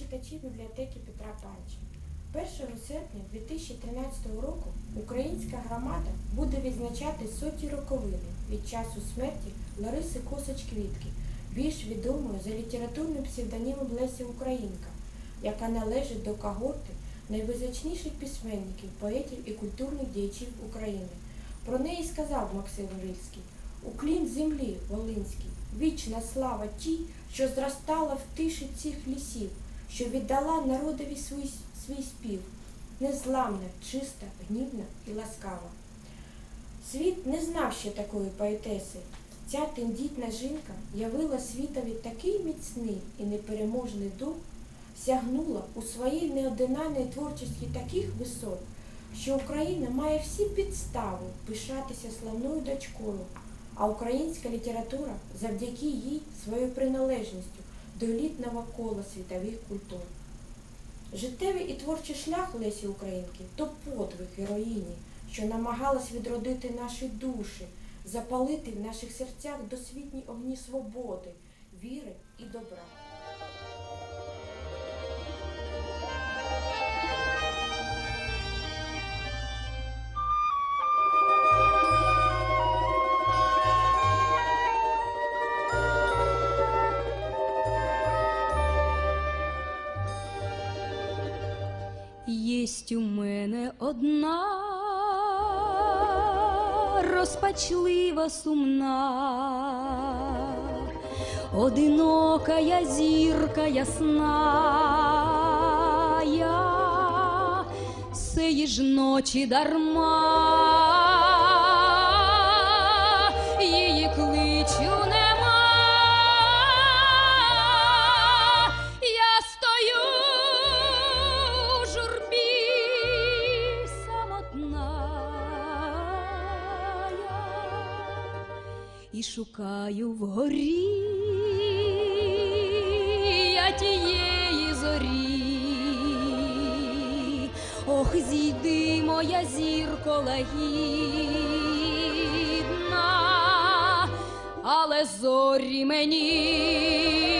читачі бібліотеки Петра Панча. 1 серпня 2013 року українська громада буде відзначати соті роковини від часу смерті Лариси Косач-Квітки, більш відомої за літературним псевдонімом Леся Українка, яка належить до когорти найвизначніших письменників, поетів і культурних діячів України. Про неї сказав Максим Рильський. Уклін землі Волинській, вічна слава тій, що зростала в тиші цих лісів, що віддала народові свій, свій спів, незламна, чиста, гнівна і ласкава. Світ не знав ще такої поетеси. Ця тендітна жінка явила світові такий міцний і непереможний дух, сягнула у своїй неодинальній творчості таких висот, що Україна має всі підстави пишатися славною дочкою, а українська література завдяки їй своєю приналежністю до елітного кола світових культур. Життєвий і творчий шлях Лесі Українки то подвиг героїні, що намагалась відродити наші душі, запалити в наших серцях досвітні огні свободи, віри і добра. Одна розпачлива сумна, одинокая зірка ясна, я сеї ночі дарма, і шукаю вгорі я тієї зорі. Ох, зійди, моя зірко лагідна, але зорі мені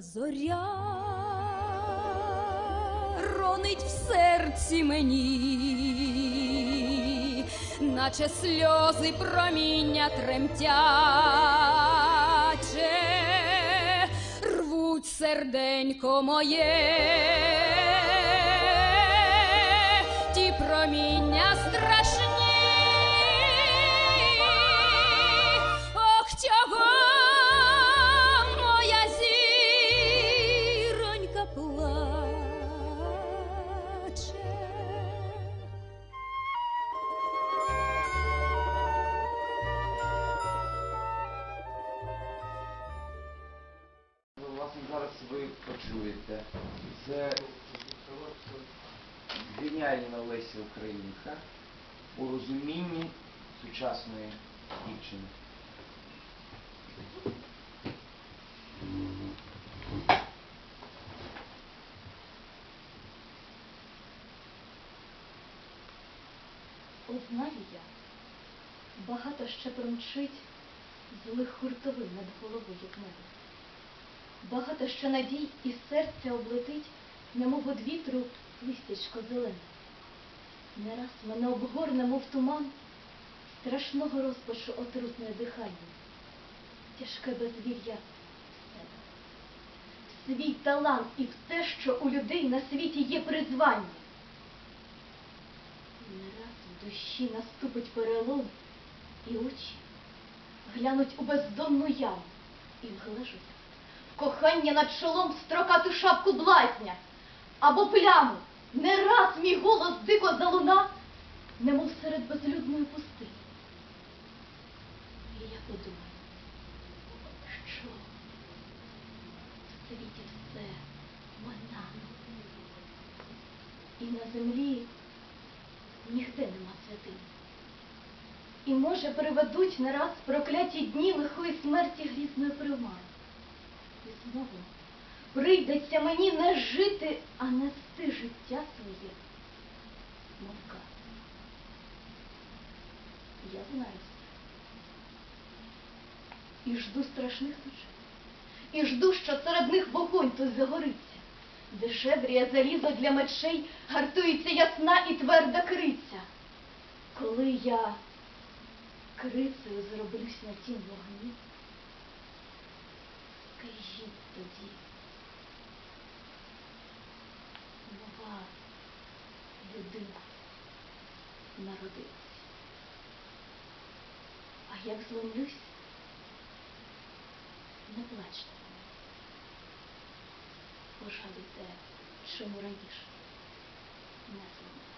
зоря ронить в серці мені, наче сльози проміння тремтяче, рвуть серденько моє, ті проміння страшні. Зараз ви почуєте. Це геніальна Леся Українка у розумінні сучасної дівчини. Знаю я, багато ще промчить злих хуртовин над головою в мене. Багато ще надій і серця облетить, немов од вітру листячко зелене. Не раз мене обгорне, мов туман, страшного розпашу отрутне дихання, тяжке безвір'я в себе. В свій талант і в те, що у людей на світі є призвання. Не раз в душі наступить перелом, і очі глянуть у бездонну яму і вглежуть кохання над чолом строкату шапку блазня або пляму. Не раз мій голос дико залуна, немов серед безлюдної пустині. І я подумаю, що в світі все вона. І на землі нігде нема святині. І, може, приведуть не раз прокляті дні лихої смерті грізної примари. І знову прийдеться мені не жити, а нести життя своє, мовка. Я знаю це. І жду страшних ночей. І жду, що серед них вогонь той загориться, де шебрія залізо для мечей гартується ясна і тверда криця. Коли я крицею зроблюсь на тім вогні, скажіть тоді, нова людина народилась. А як зломлюсь, не плачте мене. Пожалуйте, чому раніше не зломилась.